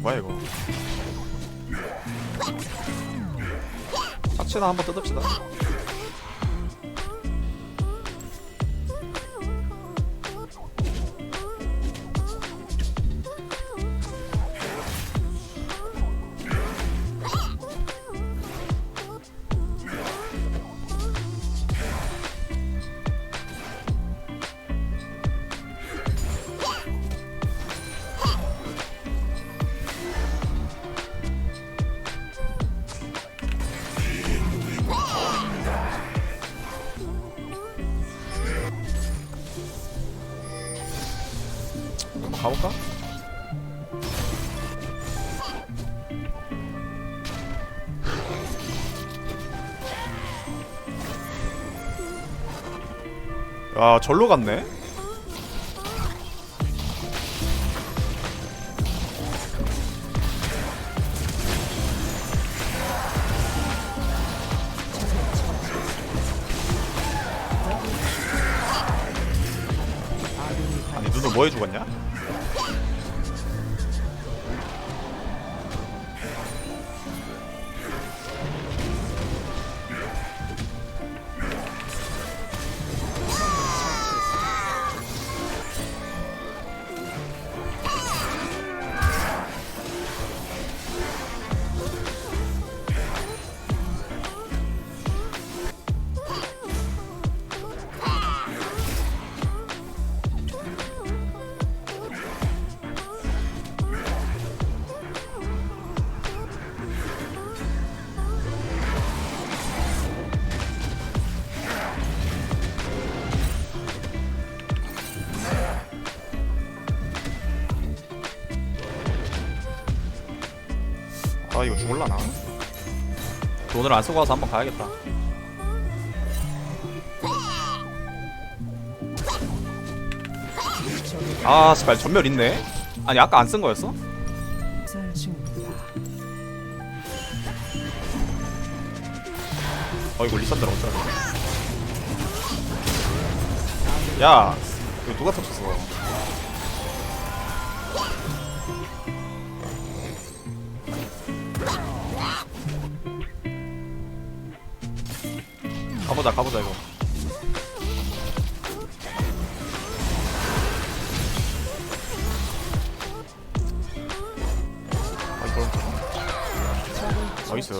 뭐야 이거? 자치나 한번 뜯읍시다 가볼까? 야 절로 갔네 아 이거 죽을라나? 돈을 안 쓰고 와서 한번 가야겠다 아 씨발 전멸 있네? 아니 아까 안 쓴 거였어? 어 이거 리산드라 어쩌라고 야 이거 누가 터쳤어 가보자 가보자 이거. 아 이거. 나이스.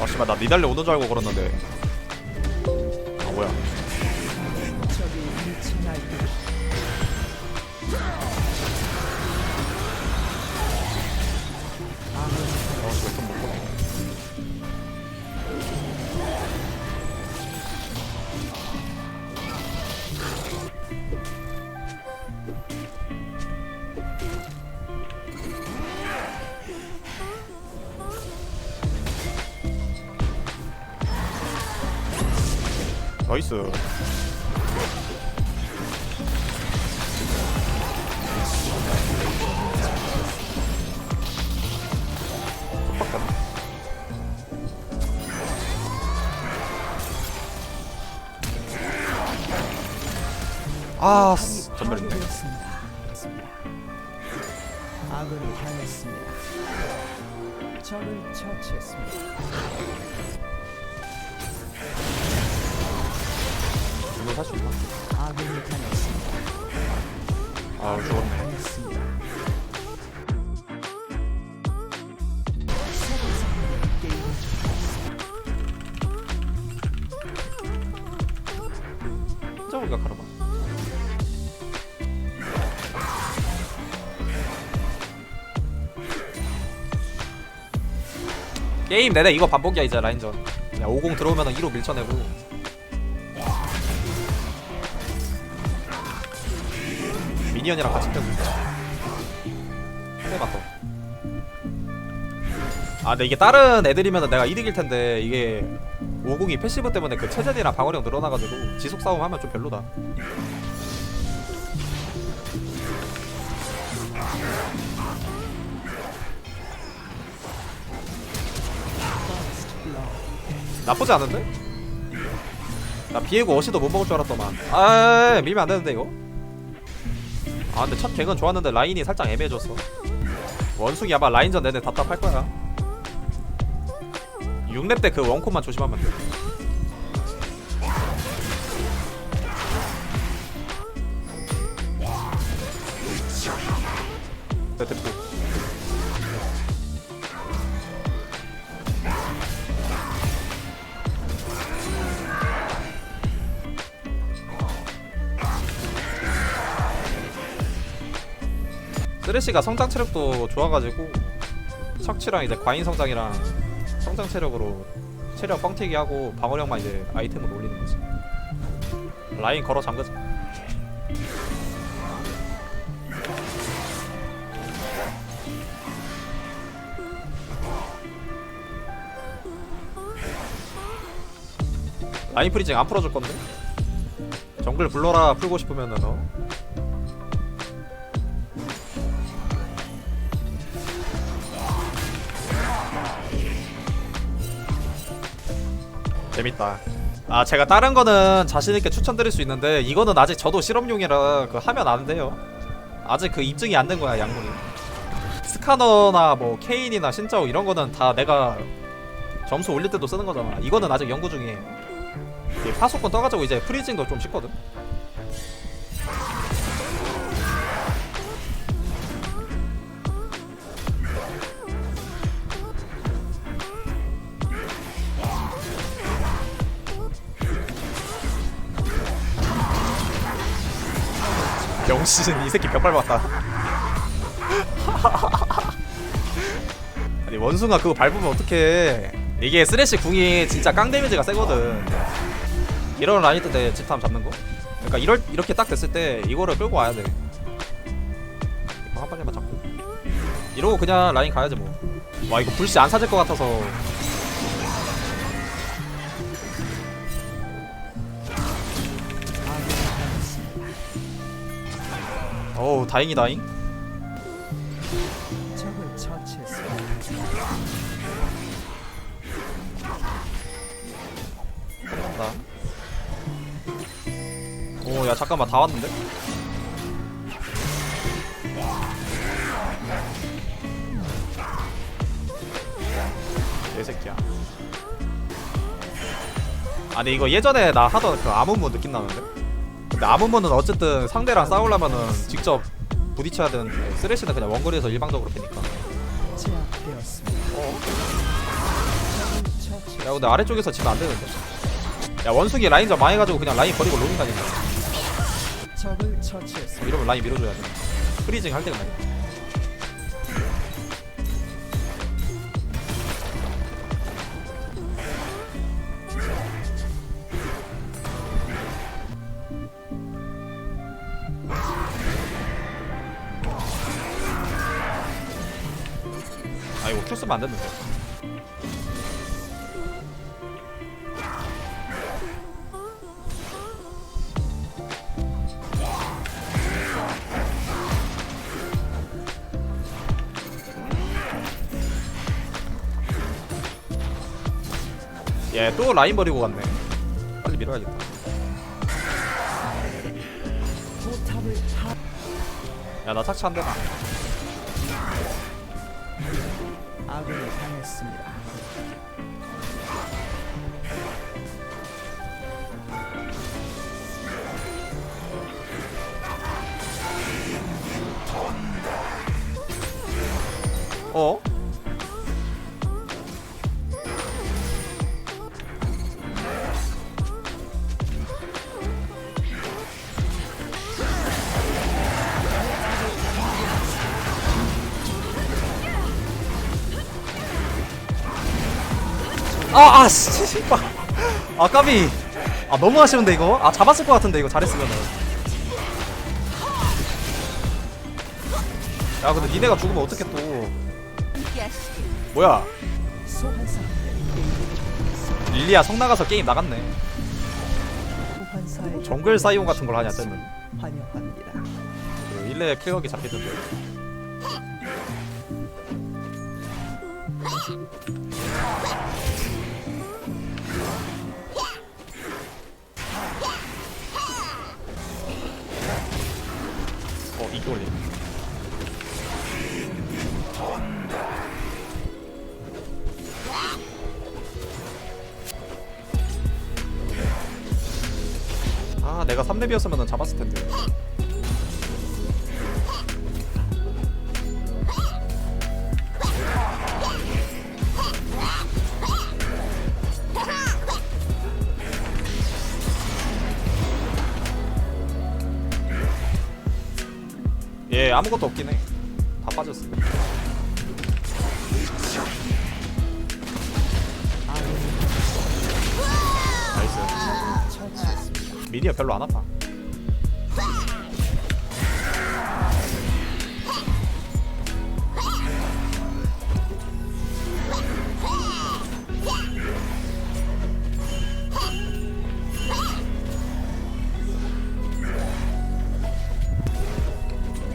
아 씨발 나 니달려 오는 줄 알고 걸었는데 나이스 아 쓰- 전멸 있네 파괴되었습니다. 아군이 당했습니다. 적을 처치했습니다. 이거 살 수 있나? 당했습니다. 아 죽었네 진짜 우리가 가르마 게임 내내 이거 반복이야 이제 라인전 야50 들어오면 1호 밀쳐내고 미니언이랑 같이 펴고 해봐 또. 아 근데 이게 다른 애들이면 내가 이득일 텐데 이게 50이 패시브 때문에 그 체전이랑 방어력 늘어나가지고 지속 싸움 하면 좀 별로다 나쁘지 않은데? 나 비에고 어시도 못 먹을 줄 알았더만 아 밀면 안 되는데 이거 아 근데 첫 갱은 좋았는데 라인이 살짝 애매해졌어. 원숭이 아마 라인전 내내 답답할 거야. 6렙 때 그 원콤만 조심하면 돼 쓰레쉬가 성장 체력도 좋아가지고 척치랑 이제 과인 성장이랑 성장 체력으로 체력 뻥튀기 하고 방어력만 이제 아이템으로 올리는 거지. 라인 걸어 잠그자. 라인 프리징 안 풀어줄 건데? 정글 불러라 풀고 싶으면은 어 재밌다. 아 제가 다른 거는 자신 있게 추천드릴 수 있는데 이거는 아직 저도 실험용이라 그 하면 안 돼요. 아직 그 입증이 안 된 거야 약물이. 스카너나 뭐 케인이나 신짜오 이런 거는 다 내가 점수 올릴 때도 쓰는 거잖아. 이거는 아직 연구 중이에요. 이 파수권 떠가지고 이제 프리징도 좀 쉽거든. 영신 이 새끼 벽발 봤다. 아니 원숭아 그거 밟으면 어떡해. 이게 쓰레쉬 궁이 진짜 깡 데미지가 세거든. 이런 라이트 때 집탐 잡는 거. 그러니까 이럴 이렇게 딱 됐을 때 이거를 끌고 와야 돼. 이거 한 방에만 잡고. 이러고 그냥 라인 가야지 뭐. 와 이거 불씨 안 사질 것 같아서. 어우 다행이다잉. 나. 오, 야 잠깐만 다 왔는데? 개 새끼야. 아니 이거 예전에 나 하던 그 아문무 느낌 나는데? 근데 아문무는 어쨌든 상대랑 싸우려면은 직접 부딪혀야 되는데 쓰레쉬는 그냥 원거리에서 일방적으로 패니까. 야 근데 아래쪽에서 지면 안 되는데. 야 원숭이 라인전 망해가지고 그냥 라인 버리고 로밍 처치했습니다. 이러면 라인 밀어줘야 돼. 프리징 할 때가 아니야. 아 이거 큐 쓰면 안 됐는데. 얘또 라인 버리고 갔네. 빨리 밀어야겠다. 포탑을 파. 야나 착취 한 대나. 당했습니다. 어? 아, 아, 씨, 씨발. 아, 까비. 아, 너무 아쉬운데, 이거? 아, 잡았을 것 같은데, 이거 잘했으면은. 야, 근데 니네가 죽으면 어떡해, 또. 뭐야? 릴리아 성 나가서 게임 나갔네. 정글 사이온 같은 걸 하냐, 쟤는. 그 일레 클릭이 잡히던데. 쪼올리 아 내가 3렙이었으면 잡았을 텐데. 아무것도 없긴 해 다 빠졌어. 나이스. 미니어 별로 안 아파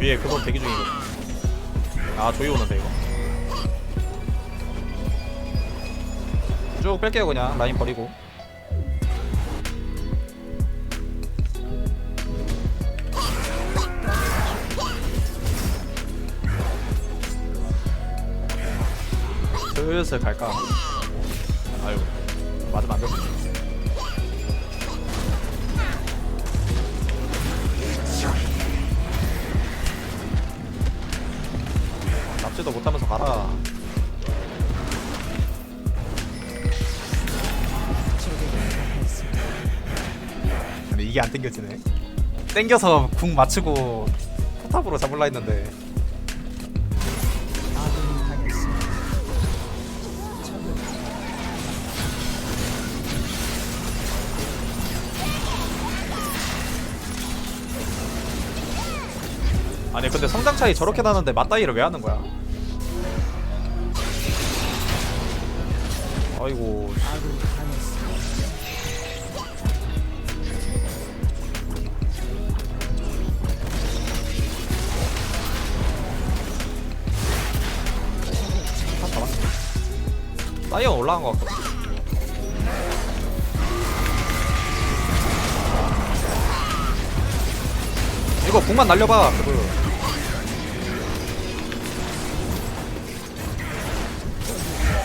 위에 그거 대기 중이거든 아 조이 오는데 이거. 쭉 뺄게요 그냥. 라인 버리고. 슬슬 갈까? 아유 맞으면 안 되지 납치도 못하면서 가라. 근데 이게 안 땡겨지네. 땡겨서 궁 맞추고 포탑으로 잡을라 했는데. 아니 근데 성장 차이 저렇게 나는데 맞다이를 왜 하는 거야 아이고 사이언 올라간 것 같거든 이거 궁만 날려봐 그거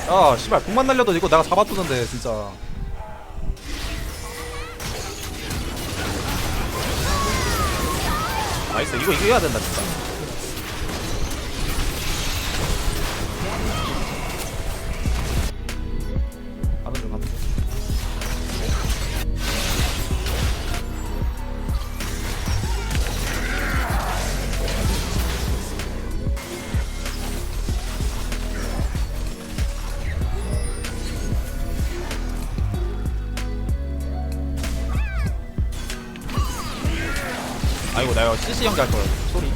야 씨발 궁만 날려도 이거 내가 잡아두는데 진짜. 나이스. 이거 이겨야 된다 진짜 이거 CC 연기할 거야 소리.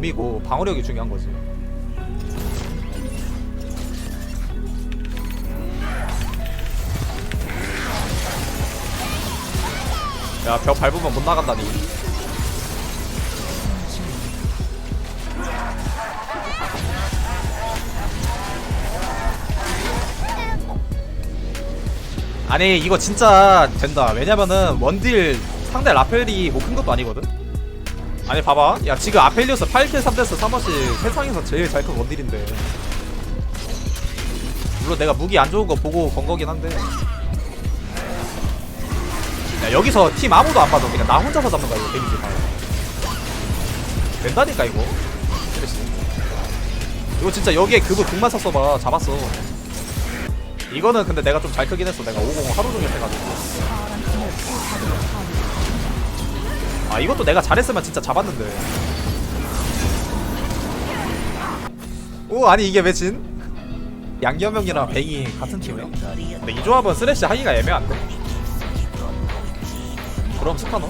미고 방어력이 중요한 거지 야 벽 밟으면 못 나간다니. 아니 이거 진짜 된다. 왜냐면은 원딜 상대 라펠이 뭐 큰 것도 아니거든? 아니 봐봐. 야 지금 아펠리오스 8킬 3데스 3어시 세상에서 제일 잘 큰 원딜인데. 물론 내가 무기 안 좋은 거 보고 건 거긴 한데 야 여기서 팀 아무도 안 봐도 그냥 나 혼자서 잡는 거야 이거 데미지 다. 된다니까 이거. 그랬어 이거 진짜 여기에 그거 궁만 샀어봐. 잡았어. 이거는 근데 내가 좀 잘 크긴 했어. 내가 50 하루 종일 해가지고. 아 이것도 내가 잘했으면 진짜 잡았는데. 오 아니 이게 왜 진? 양기현명이랑 뱅이 같은 팀이야 근데 이 조합은 쓰레쉬 하기가 애매한데 그럼 스카노?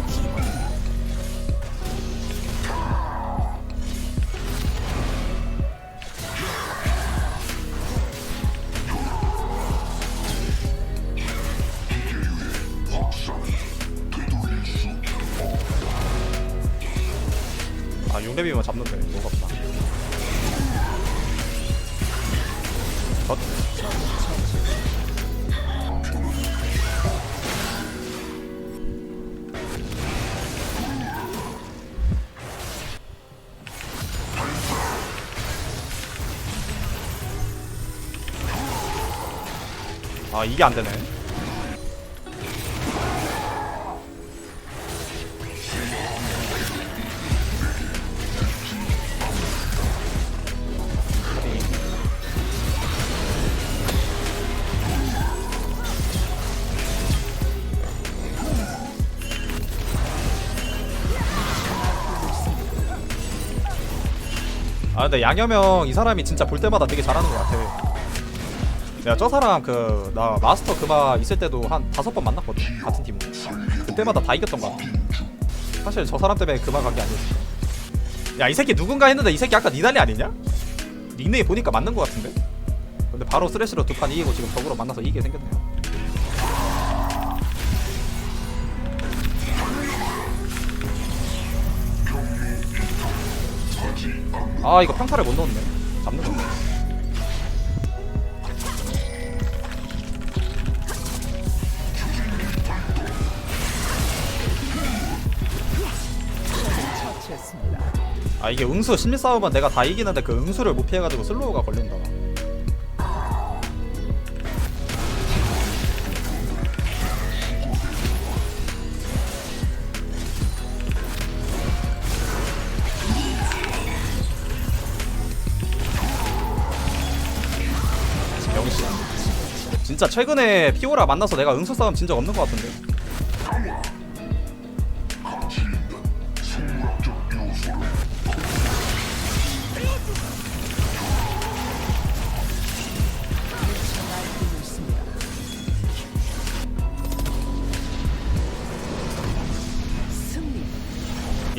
아 6렙이면 잡는데 이게 안 되네. 아 근데 양여명 이 사람이 진짜 볼 때마다 되게 잘하는 것 같아. 내가 저 사람 그 나 마스터 그마 있을 때도 한 다섯 번 만났거든 같은 팀으로. 그때마다 다 이겼던 것 같아. 사실 저 사람 때문에 그마 간 게 아니었어. 야이 새끼 누군가 했는데 이 새끼 아까 니달리 아니냐? 닉네임 보니까 맞는 것 같은데. 근데 바로 스레시로 두 판 이기고 지금 적으로 만나서 이기게 생겼네요. 아 이거 평타를 못 넣었네 잡는 건데 아 이게 응수 심리 싸움은 내가 다 이기는데 그 응수를 못 피해가지고 슬로우가 걸린다. 진짜 최근에 피오라 만나서 내가 응수 싸움 진적 없는 것 같은데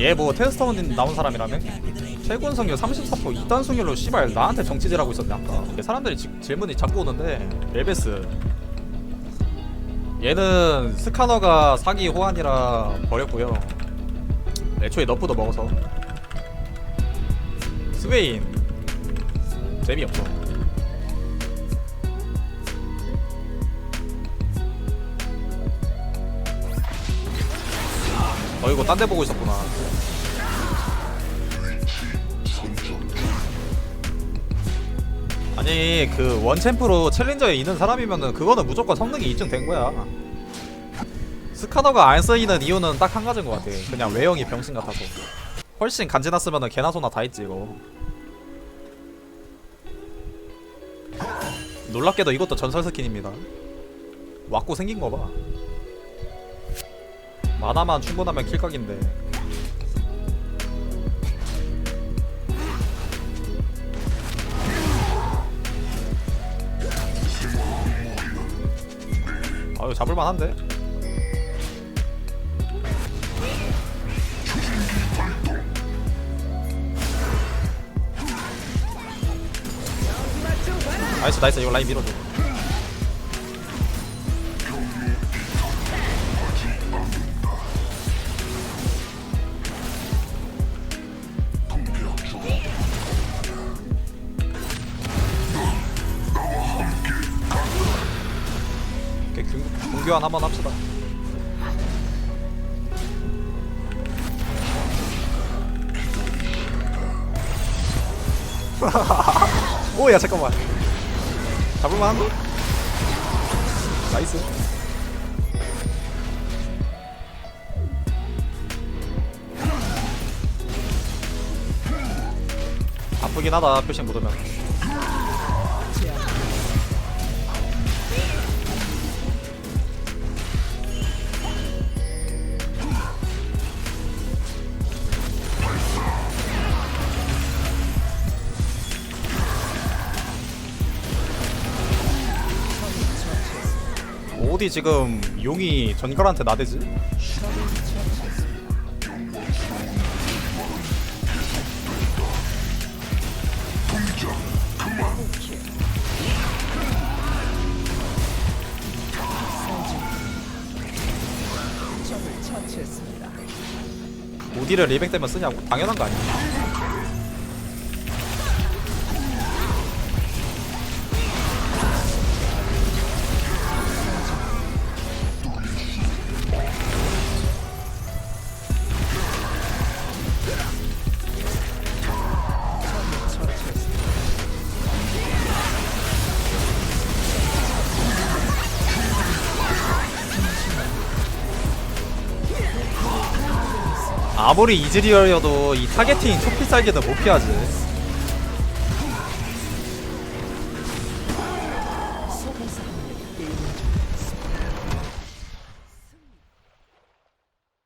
얘 뭐 테스터원 나온 사람이라며? 최군 승률 34% 이단 승률로 씨발 나한테 정치질하고 있었네 아까. 사람들이 지, 질문이 자꾸 오는데 멜베스. 얘는 스카너가 사기 호환이라 버렸고요. 애초에 너프도 먹어서. 스웨인. 재미없어 어이구 딴데 보고 있었구나. 아니 그 원챔프로 챌린저에 있는 사람이면은 그거는 무조건 성능이 입증된 거야. 스카너가 안 쓰이는 이유는 딱 한 가지인 것 같아. 그냥 외형이 병신 같아서. 훨씬 간지났으면은 개나 소나 다 했지 이거. 놀랍게도 이것도 전설 스킨입니다. 왔고 생긴 거봐 만화만 충분하면 킬각인데. 아유 잡을만한데? 나이스 나이스. 이거 라인 밀어줘 교환 한번 합시다. 오야 잠깐만. 잡을만 한데? 나이스. 아프긴 하다 못 오면 어디 지금 용이 전갈한테 나대지? 오디를 리백 되면 쓰냐고. 당연한 거 아니야 아무리 이즈리얼이어도 이 타겟팅 초피 살기는 못 피하지